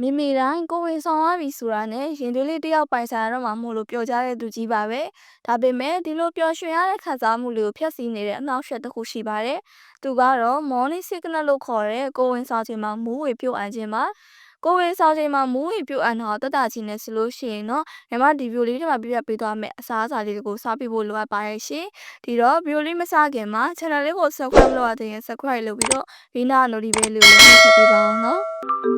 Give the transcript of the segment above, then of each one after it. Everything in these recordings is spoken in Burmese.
မိမိတိုင်းကိုယ်ဝင်ဆောင်ရပြီဆိုတာနဲ့ရင်သွေးလေးတစ်ယောက်ပိုင်ဆိုင်ရတော့မှမို့လို့ပျော်ကြတဲ့သူကြီးပါပဲဒါပေမဲ့ဒီလိုပျော်ရွှင်ရတဲ့ခံစားမှုလေးကိုဖျက်ဆီးနေတဲ့အနှောက်အယှက်တစ်ခုရှိပါတယ်သူကတော့ morning sickness လို့ခေါ်တဲ့ကိုယ်ဝင်ဆောင်ခြင်းမှာမူးဝေပြုတ်အပ်ခြင်းပါကိုယ်ဝင်ဆောင်ချိန်မှာမူးဝေပြုတ်အပ်တော့တက်တာချင်းနဲ့ဆိုလို့ရှိရင်တော့ညီမဒီဗီဒီယိုလေးတွေမှာပြပြပေးသွားမယ်အစားအစာလေးတွေကိုစားပြဖို့လိုအပ်ပါတယ်ရှင်ဒီတော့ဗီဒီယိုလေးမစခင်မှာ channel လေးကို subscribe လုပ်ရတဲ့ရင် subscribe လုပ်ပြီးတော့ဒီနာ notification လေးကိုလည်းနှိပ်ထည့်ပေးပါအောင်နော်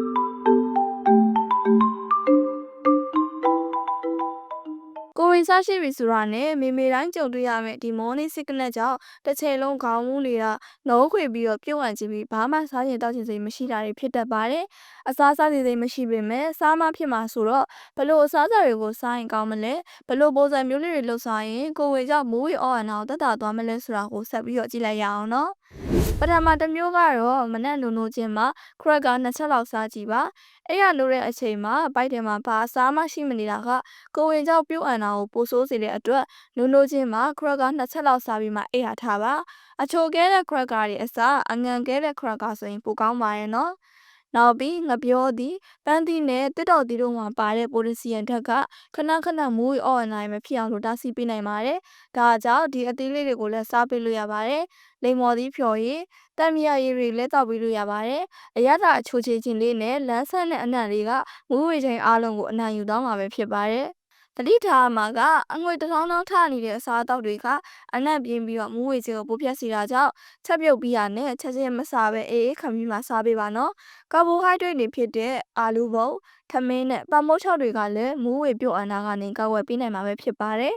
ကိုဝင်စားရှိပြီဆိုတာနဲ့မေမေတိုင်းကြုံတွေ့ရမယ်ဒီ morning sickness ကြောင့်တစ်ချိန်လုံးခေါင်းမူးနေတာနှုံးခွေပြီးတော့ပြုတ်အံ့ခြင်းပြီးဘာမှစားရင်တောက်ချင်စိတ်မရှိတာတွေဖြစ်တတ်ပါတယ်အစားစားစိတ်မရှိပေမဲ့စားမှဖြစ်မှာဆိုတော့ဘလို့အစားအစာတွေကိုစားရင်ကောင်းမလဲဘလို့ပုံစံမျိုးလေးတွေလှုပ်စားရင်ကိုဝင်ကြောင့်မူးဝေအော်အန်အောင်တက်တာသွားမလဲဆိုတာကိုဆက်ပြီးတော့ကြည့်လိုက်ရအောင်နော် ပထမတစ်မျိုးကတော့မနက်နုံနုံချင်းမှာခရက်ကနှစ်ချက်လောက်စားကြည့်ပါအဲ့ရလို့တဲ့အချိန်မှာဘိုက်ထဲမှာဘာအစားမှရှိမနေတာကကိုဝင်ကြောင့်ပြုတ်အံ့တာကိုပိုဆိုးစေတဲ့အတွက်နုံနုံချင်းမှာခရက်ကနှစ်ချက်လောက်စားပြီးမှအိပ်ရထားပါအချိုကဲတဲ့ခရက်ကာတွေအစားအငံကဲတဲ့ခရက်ကာဆိုရင်ပိုကောင်းပါရဲ့နော် နောက်ပြီးငပြောသည်ပန်းသီးနဲ့တစ်တော်သီးတို့မှာပါတဲ့ပိုလီစီယန်ဓာတ်ကခဏခဏမူးအော်အနိုင်မဖြစ်အောင်လို့တားဆီးပေးနိုင်ပါတယ်။ဒါကြောင့်ဒီအသီးလေးတွေကိုလည်းစားပေးလို့ရပါတယ်။လိမ္မော်သီးဖြော်ရည်တံမြရည်တွေလည်းတောက်ပေးလို့ရပါတယ်။အရသာအချိုချေချင်းလေးနဲ့လန်းဆန်းတဲ့အနံ့လေးကမူးဝေချိန်အားလုံးကိုအနံ့ယူသွားမှာပဲဖြစ်ပါတယ်။ တတိထားမှာကအငွေတထောင်းထောင်းထနေတဲ့အစားအသောက်တွေကအနံ့ပြင်းပြီးတော့မူးဝေခြင်းကိုပိုပြတ်စေတာကြောင့်ချက်ပြုတ်ပြီးရနဲ့ချက်ချင်းမစားပဲအေးအေးခံပြီးမှစားပေးပါနော်ကာဘိုဟိုက်ဒရိတ်တွေဖြစ်တဲ့အာလူဘုံထမင်းနဲ့ပမုတ်ချောက်တွေကလည်းမူးဝေပြုတ်အနာကနေကောက်ဝယ်ပေးနိုင်မှာပဲဖြစ်ပါတယ်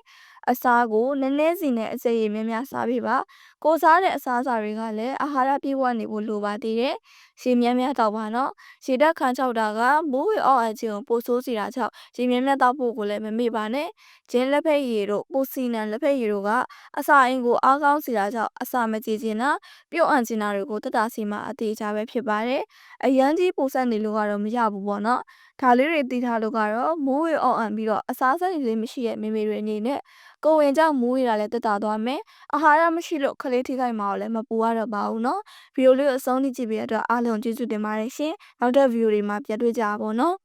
အစားကိုနည်းနည်းစီနဲ့အစိရည်များများစားပေးပါကိုစားတဲ့အစားအစာတွေကလည်းအာဟာရပြည့်ဝနေဖို့လိုပါသေးတယ်ရေများများတောက်ပါနော်ရေဓာတ်ခမ်းချောက်တာကမိုးဝေအော့အခြင်းကိုပိုဆိုးစေတာကြောင့်ရေများများတောက်ဖို့ကိုလည်းမမေ့ပါနဲ့ဂျင်းလက်ဖက်ရည်တို့ပိုစီနံလက်ဖက်ရည်တို့ကအစာအိမ်ကိုအားကောင်းစေတာကြောင့်အစာမကြေခြင်းနာပြုတ်အံ့ခြင်းနာတွေကိုတက်တာစီမှာအသေးချပဲဖြစ်ပါတယ်အရန်ကြီးပိုဆက်နေလို့ကတော့မရဘူးပေါ့နော်ဒါလေးတွေသိထားလို့ကတော့မိုးဝေအော့အံ့ပြီးတော့အစားဆက်လေးမရှိရဲ့မေမေတွေအနေနဲ့ ကိုဝင်ကြောင့်မူးရတာလည်းတက်တာသွားမယ်အာဟာရမရှိလို့ခလေးထိခိုက်မှာလည်းမပူရတော့ပါဘူးနော်ဗီဒီယိုလေးကိုအဆုံးထိကြည့်ပြီးတော့အားလုံးကျေးဇူးတင်ပါတယ်ရှင်နောက်တဲ့ဗီဒီယိုတွေမှာပြန်တွေ့ကြပါဘောနော်